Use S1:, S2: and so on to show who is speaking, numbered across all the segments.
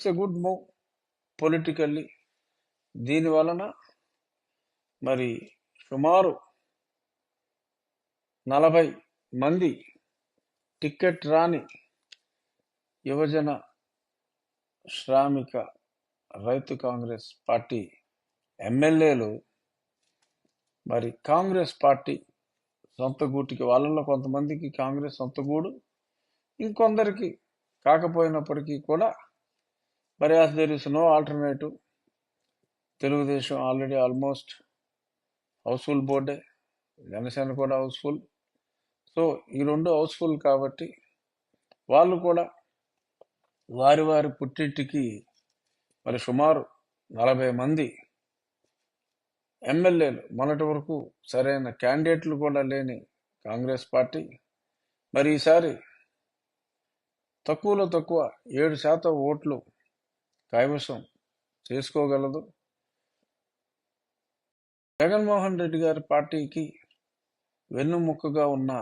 S1: It's a good move politically దీని వలన మరి సుమారు నలభై మంది టికెట్ రాని యువజన శ్రామిక రైతు కాంగ్రెస్ పార్టీ ఎమ్మెల్యేలు మరి కాంగ్రెస్ పార్టీ సొంత గూటికి వాళ్ళలో కొంతమందికి కాంగ్రెస్ సొంత గూడు ఇంకొందరికి కాకపోయినప్పటికీ కూడా మరి as there is no alternative Telugu Desam already almost housefull బోర్డే Janasena కూడా హౌస్ఫుల్ సో ఈ రెండు హౌస్ఫుల్ కాబట్టి వాళ్ళు కూడా వారి వారి పుట్టింటికి మరి సుమారు నలభై మంది ఎమ్మెల్యేలు. మొన్నటి వరకు సరైన క్యాండిడేట్లు కూడా లేని కాంగ్రెస్ పార్టీ. మరి ఈసారి తక్కువలో తక్కువ ఏడు శాతం ఓట్లు కైవసం చేసుకోగలదు. జగన్మోహన్ రెడ్డి గారి పార్టీకి వెన్నుముక్కగా ఉన్న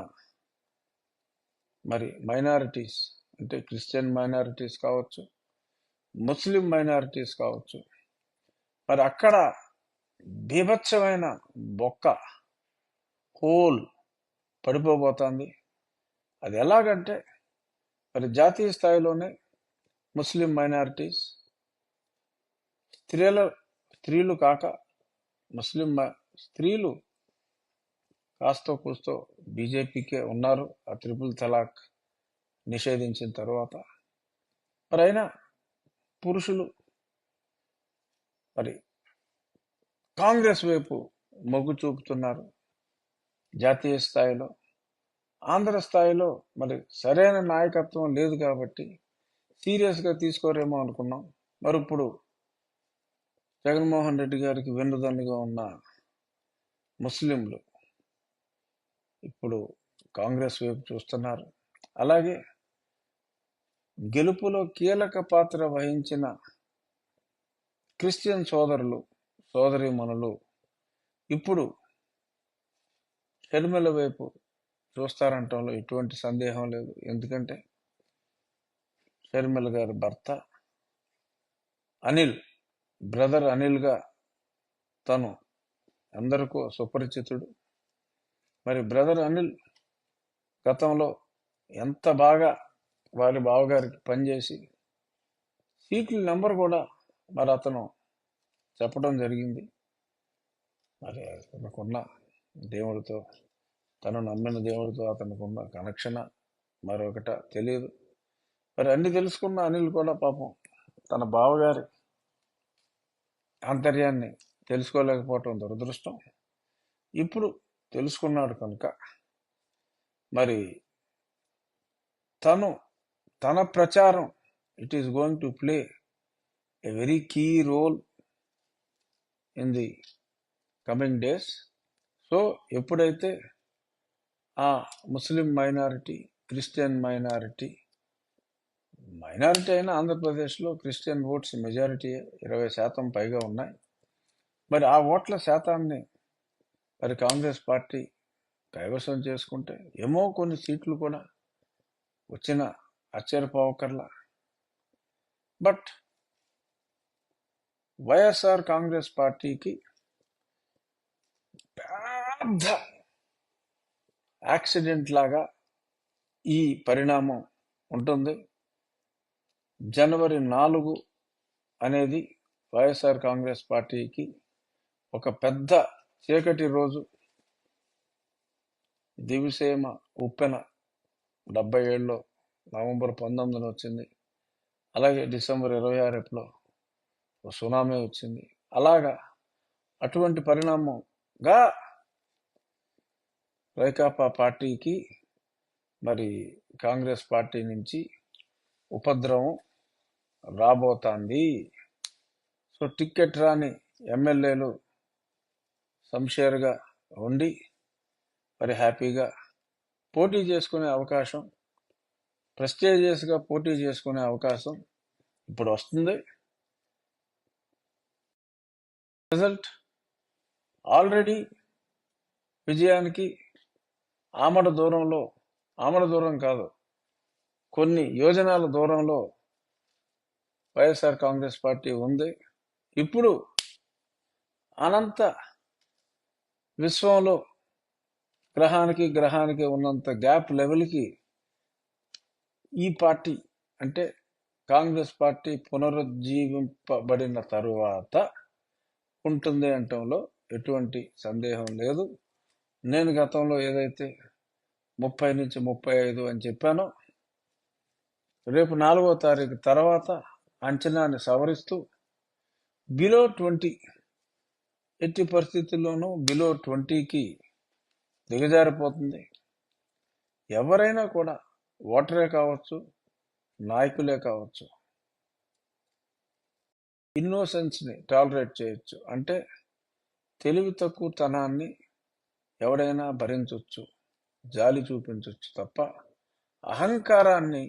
S1: మరి మైనారిటీస్ అంటే క్రిస్టియన్ మైనారిటీస్ కావచ్చు ముస్లిం మైనారిటీస్ కావచ్చు మరి అక్కడ బీభత్సమైన బొక్క హోల్ పడిపోబోతోంది. అది ఎలాగంటే మరి జాతీయ స్థాయిలోనే ముస్లిం మైనారిటీస్ స్త్రీల స్త్రీలు కాక ముస్లిం స్త్రీలు కాస్తో కూస్తో బీజేపీకే ఉన్నారు. ఆ త్రిపుల్ తలాక్ నిషేధించిన తర్వాత మరి అయినా పురుషులు మరి కాంగ్రెస్ వైపు మొగ్గు చూపుతున్నారు. జాతీయ స్థాయిలో ఆంధ్ర స్థాయిలో మరి సరైన నాయకత్వం లేదు కాబట్టి సీరియస్గా తీసుకోరేమో అనుకున్నాం. మరి ఇప్పుడు జగన్మోహన్ రెడ్డి గారికి వెన్నుదన్నుగా ఉన్న ముస్లింలు ఇప్పుడు కాంగ్రెస్ వైపు చూస్తున్నారు. అలాగే గెలుపులో కీలక పాత్ర వహించిన క్రిస్టియన్ సోదరులు సోదరీమణులు ఇప్పుడు షర్మిల వైపు చూస్తారంటంలో ఎటువంటి సందేహం లేదు. ఎందుకంటే షర్మిల గారి భర్త అనిల్ బ్రదర్ అనిల్గా తను అందరికీ సుపరిచితుడు. మరి బ్రదర్ అనిల్ గతంలో ఎంత బాగా వారి బావగారికి పనిచేసి సీట్ల నెంబర్ కూడా మరి అతను చెప్పడం జరిగింది. మరి అతనుకున్న దేవుడితో తను నమ్మిన దేవుడితో అతనుకున్న కనెక్షన్ మరొకట తెలియదు మరి అన్ని తెలుసుకున్న అనిల్ కూడా పాపం తన బావగారి ఆంతర్యాన్ని తెలుసుకోలేకపోవటం దురదృష్టం. ఇప్పుడు తెలుసుకున్నాడు కనుక మరి తను తన ప్రచారం it is going to play a very key role in the coming days so ఎప్పుడైతే ఆ Muslim minority Christian minority minority అయినా ఆంధ్రప్రదేశ్లో క్రిస్టియన్ ఓట్స్ మెజారిటీ ఇరవై శాతం పైగా ఉన్నాయి. మరి ఆ ఓట్ల శాతాన్ని మరి కాంగ్రెస్ పార్టీ కైవసం చేసుకుంటే ఏమో కొన్ని సీట్లు కూడా వచ్చిన ఆశ్చర్యపోవకర్లా బట్ వైఎస్ఆర్ కాంగ్రెస్ పార్టీకి పెద్ద యాక్సిడెంట్ లాగా ఈ పరిణామం ఉంటుంది. జనవరి నాలుగు అనేది వైఎస్ఆర్ కాంగ్రెస్ పార్టీకి ఒక పెద్ద చీకటి రోజు. దివిసేమ ఉప్పెన డెబ్బై ఏడులో నవంబర్ పంతొమ్మిదిన వచ్చింది. అలాగే డిసెంబర్ ఇరవై ఆరు ఎప్పుడో సునామీ వచ్చింది. అలాగా అటువంటి పరిణామంగా వైకాపా పార్టీకి మరి కాంగ్రెస్ పార్టీ నుంచి ఉపద్రవం రాబోతోంది. సో టికెట్ రాని ఎమ్మెల్యేలు సంషేర్గా ఉండి మరి హ్యాపీగా పోటీ చేసుకునే అవకాశం ప్రెస్టేజియస్గా పోటీ చేసుకునే అవకాశం ఇప్పుడు వస్తుంది. రిజల్ట్ ఆల్రెడీ విజయానికి ఆమడ దూరంలో ఆమడ దూరం కాదు కొన్ని యోజనాల దూరంలో వైఎస్ఆర్ కాంగ్రెస్ పార్టీ ఉంది. ఇప్పుడు అనంత విశ్వంలో గ్రహానికి గ్రహానికి ఉన్నంత గ్యాప్ లెవెల్కి ఈ పార్టీ అంటే కాంగ్రెస్ పార్టీ పునరుజ్జీవింపబడిన తరువాత ఉంటుంది అంటంలో ఎటువంటి సందేహం లేదు. నేను గతంలో ఏదైతే ముప్పై నుంచి ముప్పై ఐదు అని చెప్పానో రేపు నాలుగో తారీఖు తర్వాత అంచనాన్ని సవరిస్తూ బిలో ట్వంటీ ఎట్టి పరిస్థితుల్లోనూ బిలో ట్వంటీకి దిగజారిపోతుంది. ఎవరైనా కూడా ఓటరే కావచ్చు నాయకులే కావచ్చు ఇన్నోసెన్స్ని టాలరేట్ చేయొచ్చు. అంటే తెలివి తక్కువతనాన్ని ఎవడైనా భరించవచ్చు జాలి చూపించవచ్చు తప్ప అహంకారాన్ని